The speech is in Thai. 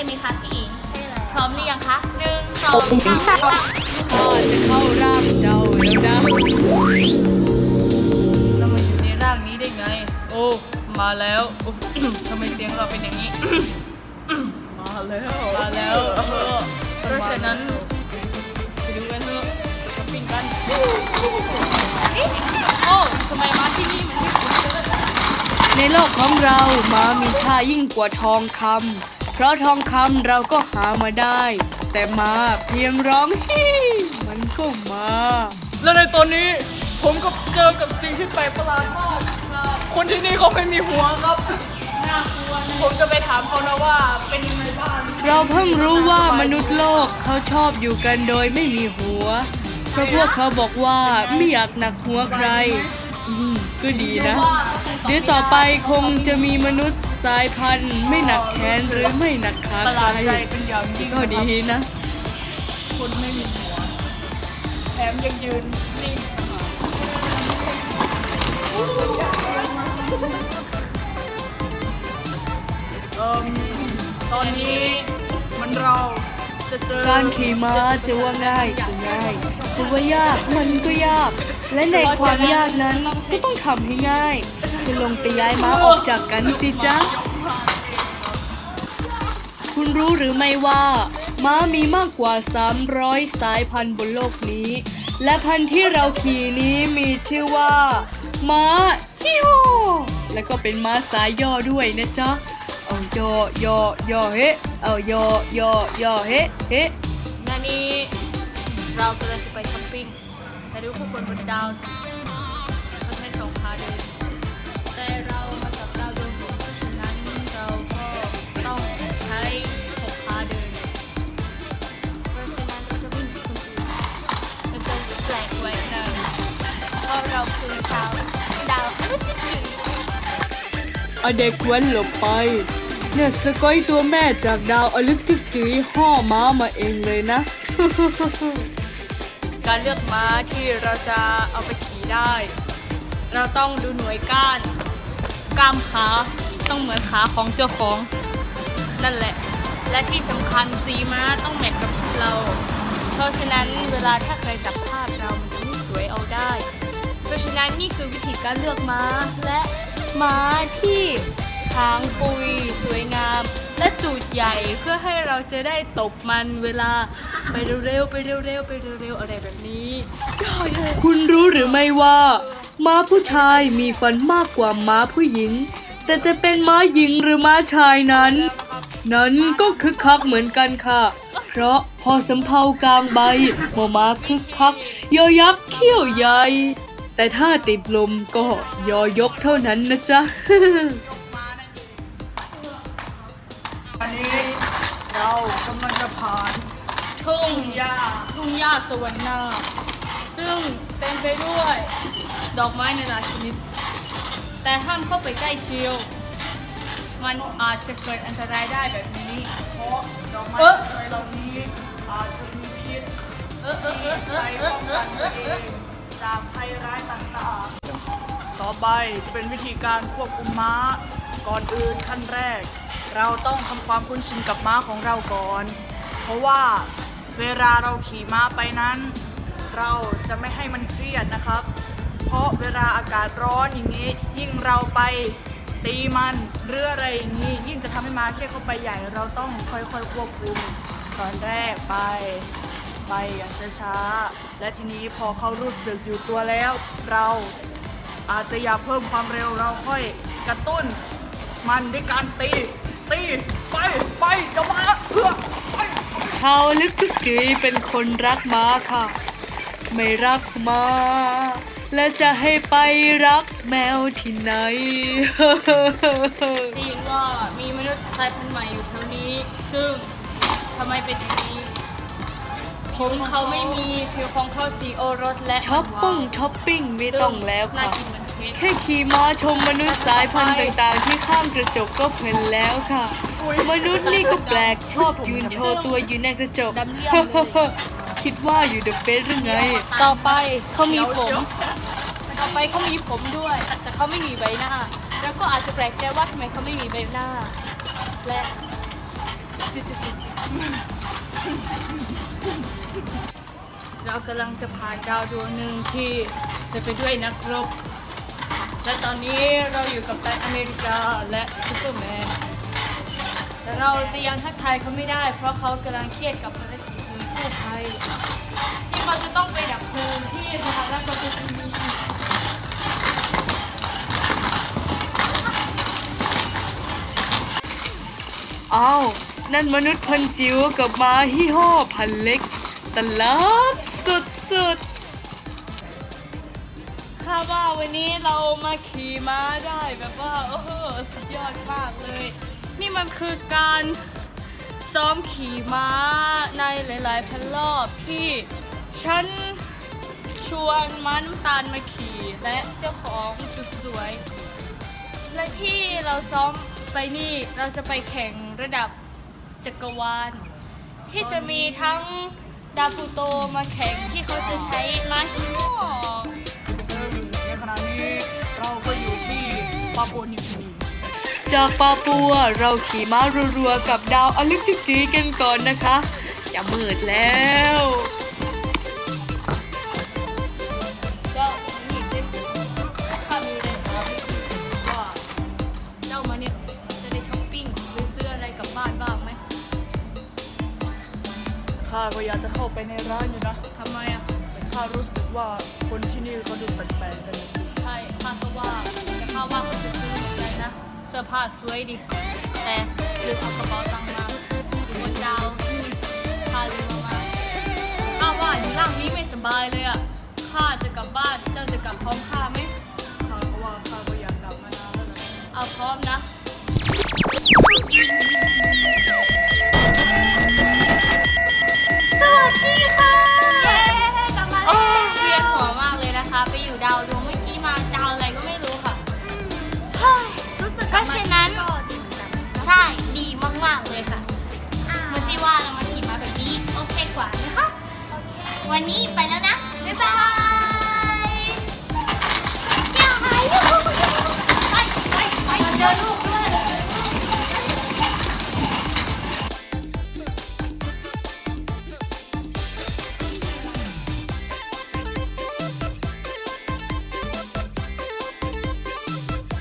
ช่ไหมคะพี่อิงใช่แล้วพร้อมหรือยังคะหนึ่งสองสามข้าจะเข้าร่างเจ้าแล้วนะแล้วมาอยู่ในร่างนี้ได้ไง โอ้มาแล้วโอ้ทำไมเสียงเราเป็นอย่างนี้ มาแล้วมาแล้วเออเพราะฉะนั้นไปดูกันเถอะช้อปปิ้งกันโอ้ทำไมมาที่นี่มันไม่คุ้นเลยในโลกของเรามามีค่ายิ่งกว่าทองคำ เพราะทองคำเราก็หามาได้ แต่มาเพียงร้องฮี่มันก็มา แล้วในตอนนี้ผมก็เจอกับสิ่งที่แปลกประหลาดมากคนที่นี่เขาไม่มีหัวครับ น่ากลัวนะผมจะไปถามเขานะว่าเป็นยังไงบ้างเราเพิ่งรู้ว่ามนุษย์โลกเขาชอบอยู่กันโดยไม่มีหัว เพราะพวกเขาบอกว่าไม่อยากหนักหัวใคร อืมก็ดีนะ เดี๋ยวต่อไปคงจะมีมนุษย์ สายพันธุ์ไม่หนักแขนหรือไม่หนักขาประหใคลาดรใจเป็นอย่างยิ่งก็ดีนะคนไม่มีหัว แถมยังยืนนิ่งเอิ่มตอนนี้มันเราจะเจอ การขี่ม้าจะว่าง่ายก็ง่าย จะว่ายากมันก็ยาก และในความยากนั้นก็ต้องทำให้ง่ายจะลงไปย้ายม้าออกจากกันสิจ๊ะ คุณรู้หรือไม่ว่า ม้ามีมากกว่า 300 สายพันธุ์บนโลกนี้ และพันธุ์ที่เราขี่นี้มีชื่อว่า ม้าฮิโฮแล้วก็เป็นม้าสายย่อด้วยนะจ๊ะ เอาย่อย่อย่อเฮเอาย่อย่อย่อเฮเฮงานนี้เรากำลังจะไปช้อปปิ้ง แต่ดูผู้คนบนดาวสิเขาใช้สองขาเดินแต่เรามาจากดาวดวงหนึ่งเพราะฉะนั้นเราก็ต้องใช้หกขาเดิน เพราะฉะนั้นเราจะวิ่งกับคนอื่นมันจะแปลกแหวกแนวเพราะเราคือชาวดาวพฤหัสเอาเด็กแว้นหลบไป เนี่ยสกอยตัวแม่จากดาวอลึกทึกจืยห่อม้ามาเองเลยนะ การเลือกม้าที่เราจะเอาไปขี่ได้ เราต้องดูหน่วยก้านกล้ามขาต้องเหมือนขาของเจ้าของ นั่นแหละ และที่สำคัญสีม้าต้องแมทกับชุดเรา เพราะฉะนั้นเวลาถ้าใครจับภาพเรามันจะไม่สวยเอาได้ เพราะฉะนั้นนี่คือวิธีการเลือกม้าและม้าที่ หางปุยสวยงาม และตูดใหญ่เพื่อให้เราจะได้ตบมันเวลาไปเร็วๆไปเร็วๆไปเร็วๆอะไรแบบนี้คุณรู้หรือไม่ว่าม้าผู้ชายมีฟันมากกว่าม้าผู้หญิง แต่จะเป็นม้าหญิงหรือม้าชายนั้น นั้นก็คึกคักเหมือนกันค่ะ เพราะพอสำเภากลางใบมอม้าคึกคัก ยอยักษ์เขี้ยวใหญ่แต่ถ้าติดลมก็ยอยกเท่านั้นนะจ๊ะ กำลังจะผ่านทุ่งหญ้าทุ่งหญ้าสวรรค์นาซึ่งเต็มไปด้วย ดอกไม้นานาชนิด แต่ห้ามเข้าไปใกล้เชียว มันอาจจะเกิดอันตรายได้แบบนี้ เพราะดอกไม้เอ๊ะสวยเหล่านี้อาจจะมีพิษเออเออเออเออใช้เอป้อองเอกัอนเอตัวอเอเอองจากภัยร้ายต่างๆ ต่อไปจะเป็นวิธีการควบคุมม้า ก่อนอื่นขั้นแรก เราต้องทำความคุ้นชินกับม้าของเราก่อน เพราะว่าเวลาเราขี่ม้าไปนั้น เราจะไม่ให้มันเครียดนะครับ เพราะเวลาอากาศร้อนอย่างนี้ ยิ่งเราไปตีมันหรืออะไรอย่างนี้ ยิ่งจะทำให้ม้าเครียดเข้าไปใหญ่ เราต้องค่อยๆควบคุมตอนแรกไป ไปอย่างช้าๆและทีนี้พอเขารู้สึกอยู่ตัวแล้ว เราอาจจะอยากเพิ่มความเร็วเราค่อยกระตุ้นมันด้วยการตี ตีไปไปเจะมาเพื่อไปชาวลึกทึกจืยเป็นคนรักม้าค่ะ ไม่รักม้าและจะให้ไปรักแมวที่ไหน ได้ยินว่ามีมนุษย์สายพันธุ์ใหม่อยู่แถวนี้ ซึ่งทำไมเป็นอย่างนี้ผมเขาไม่มีผิวของเขาสีโอรสและช้อปปิ้งช้อปปิ้งไม่ต้องแล้วค่ะ แค่ขี่ม้าชมมนุษย์สายพันธุ์ต่างๆ ที่ข้างกระจกก็เพลินแล้วค่ะ มนุษย์นี่ก็แปลกชอบยืนโชว์ตัวอยู่ในกระจก คิดว่าอยู่เดอะเฟสหรือไง ต่อไปเขามีผม ต่อไปเขามีผมด้วย แต่เขาไม่มีใบหน้า แล้วก็อาจจะแปลกใจว่าทำไมเขาไม่มีใบหน้า และเรากำลังจะผ่านดาวดวงหนึ่งที่เต็มไปด้วยนักรบ และตอนนี้เราอยู่กับตันอเมริกาและซูเปอร์แมนแต่เราจะยังทักทายเขาไม่ได้ เพราะเขากำลังเครียดกับภารกิจหน่วยกู้ภัยที่เขาจะต้องไปดับเพลิงที่สถานะปทุมธานีอ้าว นั่นมนุษย์พันจิ๋วกับม้าฮี่ห้อพันเล็กตลาดสุดๆาว่าวันนี้เรามาขี่ม้าได้แบบว่าโอ้โหสุดยอดมากเลย นี่มันคือการซ้อมขี่ม้าในหลายๆพันรอบที่ฉันชวนม้าน้ำตาลมาขี่และเจ้าของสุดสวย และที่เราซ้อมไปนี่เราจะไปแข่งระดับจักรวาล ที่จะมีทั้งดาวพลูโตมาแข่งที่เขาจะใช้ม้าฮิโม ปาปัวนิวกินีจากปาปัวเราขี่ม้ารัวๆกับดาวอลิกจิกจีกันก่อนนะคะจะมืดแล้วเจ้ามานี่สิข้ามีอะไรถามว่าเจ้ามาเนี่ยจะได้ช้อปปิ้งหรือซื้ออะไรกลับบ้านบ้างไหมข้าก็อยากจะเข้าไปในร้านอยู่นะทำไมอะแต่ข้ารู้สึกว่าคนที่นี่เขาดูแปลกๆกันนะสิใช่ข้าก็ว่าแต่ข้าว่า เสื้อผ้าสวยดิ แต่ลืมเอากระเป๋าตังค์มาอยู่บนดาวนู่นข้าลืมเอามาข้าว่าอยู่ล่างนี้ไม่สบายเลยอะข้าจะกลับบ้านเจ้าจะกลับพร้อมข้าไหมข้าก็ว่าข้าก็อยากกลับมานานแล้วนะเอาพร้อมนะ ใช่ดีมากๆเลยค่ะเมื่อนที่ว่าเรามาขี่มาแบบนี้โอเคกว่านะคะ วันนี้ไปแล้วนะ บ๊ายบายเที่ยหาย